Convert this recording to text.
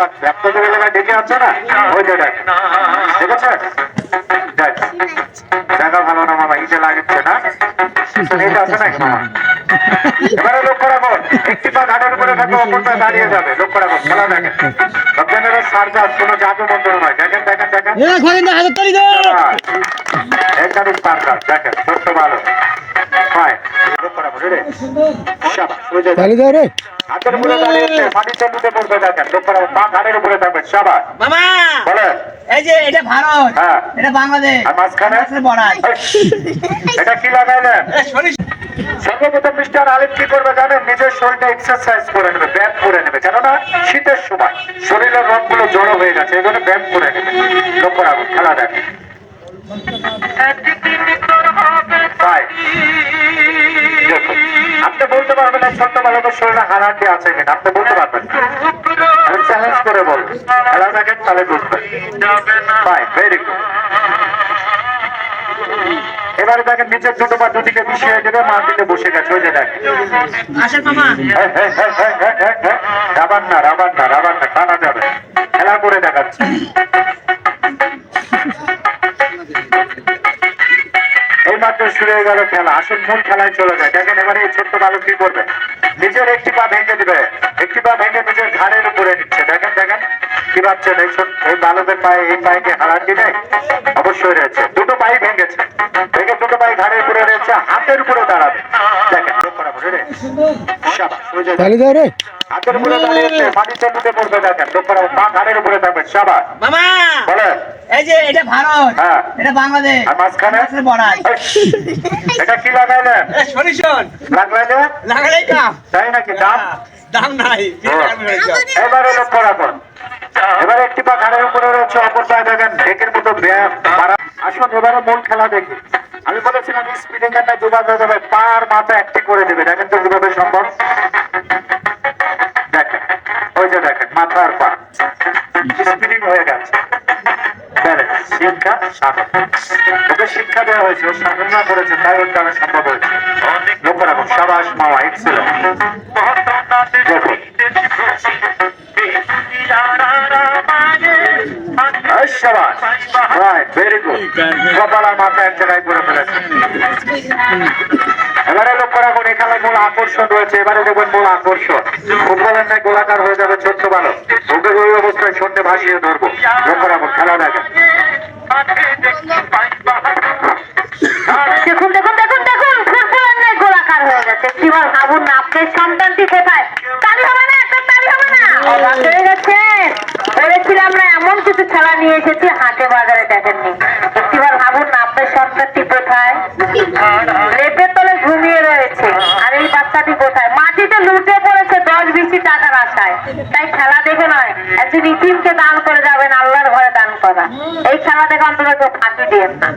আবার ব্যবসাদের এলাকায় ডেকে আছে না? ওই যে দেখ। ঠিক আছে দেখ জায়গা ভালো না মামা ইটে লাগছে না? এটা আছে নাকি মামা এবারে লক্ষ্য রাখো একটি পা ঘাটের উপরে থাকো অপর পা দাঁড়িয়ে যাবে। লক্ষ্য রাখো খেলা দেখেন কোনো জাদু মন্ত্র নয়। দেখেন দেখেন ছোট্ট ভালো হয়। তালি দাও রে। হাতের উপরে দাঁড়িয়েছে মাটিতে লুটে পড়বে দেখেন লক্ষ্য পা ঘাটের উপরে থাকবে শাবাশ মামা! বলেন এই যে এটা ভারত। হ্যাঁ। এটা বাংলাদেশ। আর মাঝখানে? এটা কি লাগাইলেন? সর্বপ্রথম মিস্টার আলিফ কি করবে জানেন? নিজের শরীরটা এক্সারসাইজ করে নেবে ব্যায়াম করে নেবে। কেননা শীতের সময় শরীরের রোগগুলো জড়ো হয়ে গেছে এই জন্য ব্যায়াম করে নেবে। লক্ষ্য রাখুন খেলা দেখ তাই। দেখুন, আপনি বলতে পারবেন না ছোট্ট বালকের শরীরে হারাটি আছে কিনা আপনি বলতে পারবেন। আমি চ্যালেঞ্জ করে বলব খেলা দেখেন তাহলে বুঝবেন ফাইন ভেরি গুড এবারে দেখেন নিচের দুটো বা দুদিকে মিশিয়ে দেবে মাটিতে বসে গেছে ওই যে দেখেন হ্যাঁ, হ্যাঁ, হ্যাঁ, হ্যাঁ, হ্যাঁ, হ্যাঁ, হ্যাঁ। রাবার না রাবার না রাবার না টানা যাবে খেলা করে দেখাচ্ছে হয়ে গেল খেলা। আসল মূল খেলায় চলে যায়। দেখেন এবারে এই ছোট্ট বালক কি করবে? নিজের একটি পা ভেঙে দিবে। একটি পা ভেঙে নিজের ঘাড়ের উপরে নিচ্ছে। দেখেন দেখেন কি ভাবছেন এই এই বালকের পায়ে এই পায়ে কি হারাটি নেই অবশ্যই রয়েছে। দুটো পাই ভেঙেছে। ভেঙে দুটো পায়ে ঘাড়ের উপরে রয়েছে। হাতের উপরে দাঁড়াবে। দেখেন হাতের উপরে দাঁড়িয়েছে। মাটিতে লুটে পড়বে দেখেন। লক্ষ্য রাখো পা ঘাড়ের উপরে থাকবে। মামা! বলেন। এই যে এটা ভারত হ্যাঁ। এটা বাংলাদেশ আর মাঝখানে? এটা এটা কি লাগাইলেন সরিষণ লাগাইলে? লাগালেই কাম তাই নাকি দাম? দাম নাই। এবারে লক্ষ্য রাখুন। এবারে একটি পা ঘাড়ের উপরে রয়েছে অপর পায়ে দেখেন ঢেকের মতো ব্যায়াম আসুন এবারে মূল খেলা দেখি। আমি বলেছিলাম স্পিডিং এর দুবার হয়ে পার মাথা একটি করে দেবে। দেখেন তো কীভাবে সম্ভব। দেখেন ওই যে দেখেন মাথা আর পা স্পিডিং হয়ে ওকে শিক্ষা দেওয়া করেছে, তাই ওর সম্ভব হয়েছে। লক্ষ্য সাবাস এবারে লক্ষ্য রাখুন, এখানে মূল আকর্ষণ রয়েছে দেখবেন মূল আকর্ষণ। ফুটবলের ন্যায় গোলাকার হয়ে যাবে ছোট্ট বালক। ওকে ওই অবস্থায় সন্ধ্যে ভাসিয়ে ধরবো। সন্তানটি তালি হবে না একটা তালি হবে না। অবাক হয়ে গেছেন বলেছিলাম না এমন কিছু খেলা নিয়ে এসেছি হাটে বাজারে দেখেননি। একটিবার ভাবুন না আপনার সন্তানটি কোথায়? লেপের তলে ঘুমিয়ে রয়েছে। আর এই বাচ্চাটি কোথায়? মাটিতে লুটে পড়েছে দশ বিশি টাকার আশায়। তাই খেলা দেখে নয় একজন ইতিমকে দান করে যাবেন আল্লাহর ঘরে দান করা। এই খেলা দেখে অন্তত ফাঁকি দিয়েন না।